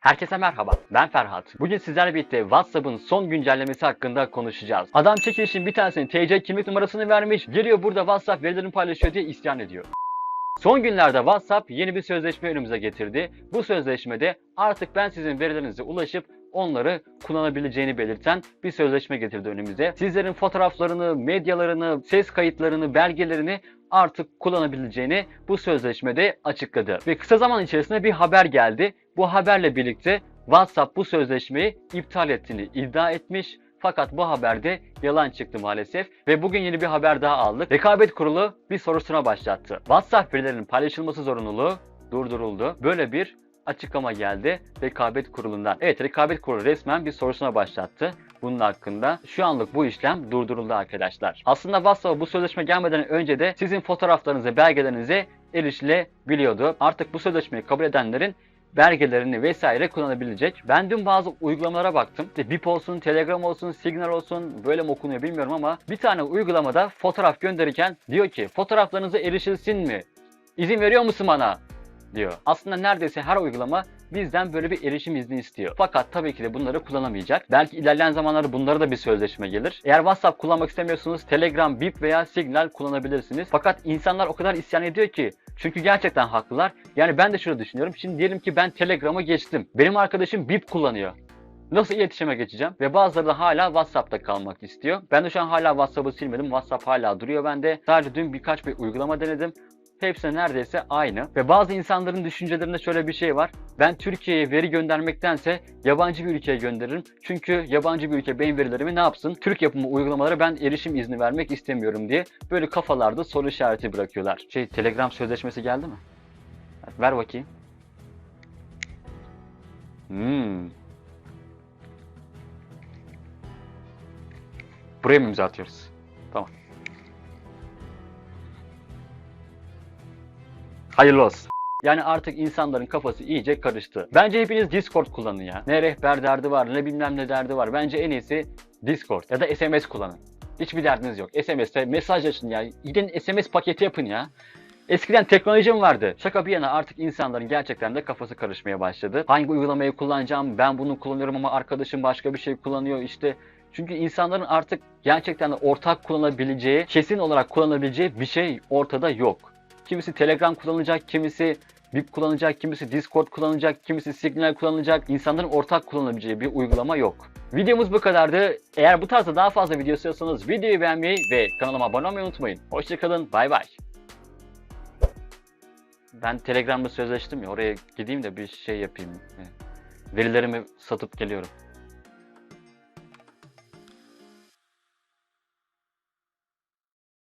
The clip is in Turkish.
Herkese merhaba, ben Ferhat. Bugün sizlerle birlikte WhatsApp'ın son güncellemesi hakkında konuşacağız. Adam çekilişin bir tanesinin TC kimlik numarasını vermiş, geliyor burada WhatsApp verilerini paylaşıyor diye isyan ediyor. Son günlerde WhatsApp yeni bir sözleşme önümüze getirdi. Bu sözleşmede artık ben sizin verilerinize ulaşıp onları kullanabileceğini belirten bir sözleşme getirdi önümüze. Sizlerin fotoğraflarını, medyalarını, ses kayıtlarını, belgelerini artık kullanabileceğini bu sözleşmede açıkladı. Ve kısa zaman içerisinde bir haber geldi. Bu haberle birlikte WhatsApp bu sözleşmeyi iptal ettiğini iddia etmiş. Fakat bu haberde yalan çıktı maalesef ve bugün yeni bir haber daha aldık. Rekabet Kurulu bir sorusuna başlattı. WhatsApp verilerinin paylaşılması zorunluluğu durduruldu. Böyle bir açıklama geldi Rekabet Kurulu'ndan. Evet Rekabet Kurulu resmen bir sorusuna başlattı bunun hakkında. Şu anlık bu işlem durduruldu arkadaşlar. Aslında WhatsApp bu sözleşme gelmeden önce de sizin fotoğraflarınıza, belgelerinize erişilebiliyordu. Artık bu sözleşmeyi kabul edenlerin belgelerini vesaire kullanabilecek. Ben dün bazı uygulamalara baktım. İşte Bip olsun, Telegram olsun, Signal olsun böyle mi okunuyor bilmiyorum ama bir tane uygulamada fotoğraf gönderirken diyor ki fotoğraflarınıza erişilsin mi? İzin veriyor musun bana? Diyor. Aslında neredeyse her uygulama bizden böyle bir erişim izni istiyor. Fakat tabii ki de bunları kullanamayacak. Belki ilerleyen zamanlarda bunlara da bir sözleşme gelir. Eğer WhatsApp kullanmak istemiyorsanız Telegram, Bip veya Signal kullanabilirsiniz. Fakat insanlar o kadar isyan ediyor ki çünkü gerçekten haklılar. Yani ben de şunu düşünüyorum. Şimdi diyelim ki ben Telegram'a geçtim. Benim arkadaşım Bip kullanıyor. Nasıl iletişime geçeceğim? Ve bazıları da hala WhatsApp'ta kalmak istiyor. Ben de şu an hala WhatsApp'ı silmedim. WhatsApp hala duruyor bende. Sadece dün birkaç bir uygulama denedim. Hepsi neredeyse aynı. Ve bazı insanların düşüncelerinde şöyle bir şey var. Ben Türkiye'ye veri göndermektense yabancı bir ülkeye gönderirim. Çünkü yabancı bir ülke benim verilerimi ne yapsın? Türk yapımı uygulamalara ben erişim izni vermek istemiyorum diye böyle kafalarda soru işareti bırakıyorlar. Şey Telegram sözleşmesi geldi mi? Ver bakayım. Hmm. Buraya mı imza atıyoruz? Tamam. Hayırlı olsun. Yani artık insanların kafası iyice karıştı. Bence hepiniz Discord kullanın ya. Ne rehber derdi var, ne bilmem ne derdi var. Bence en iyisi Discord ya da SMS kullanın. Hiçbir derdiniz yok. SMS'te mesaj açın ya. Gidin SMS paketi yapın ya. Eskiden teknolojim vardı. Şaka bir yana artık insanların gerçekten de kafası karışmaya başladı. Hangi uygulamayı kullanacağım? Ben bunu kullanıyorum ama arkadaşım başka bir şey kullanıyor işte. Çünkü insanların artık gerçekten de ortak kullanabileceği, kesin olarak kullanabileceği bir şey ortada yok. Kimisi Telegram kullanacak, kimisi Bip kullanacak, kimisi Discord kullanacak, kimisi Signal kullanacak. İnsanların ortak kullanabileceği bir uygulama yok. Videomuz bu kadardı. Eğer bu tarzda daha fazla video istiyorsanız videoyu beğenmeyi ve kanalıma abone olmayı unutmayın. Hoşçakalın, bay bay. Ben Telegram'da sözleştim ya oraya gideyim de bir şey yapayım. Verilerimi satıp geliyorum.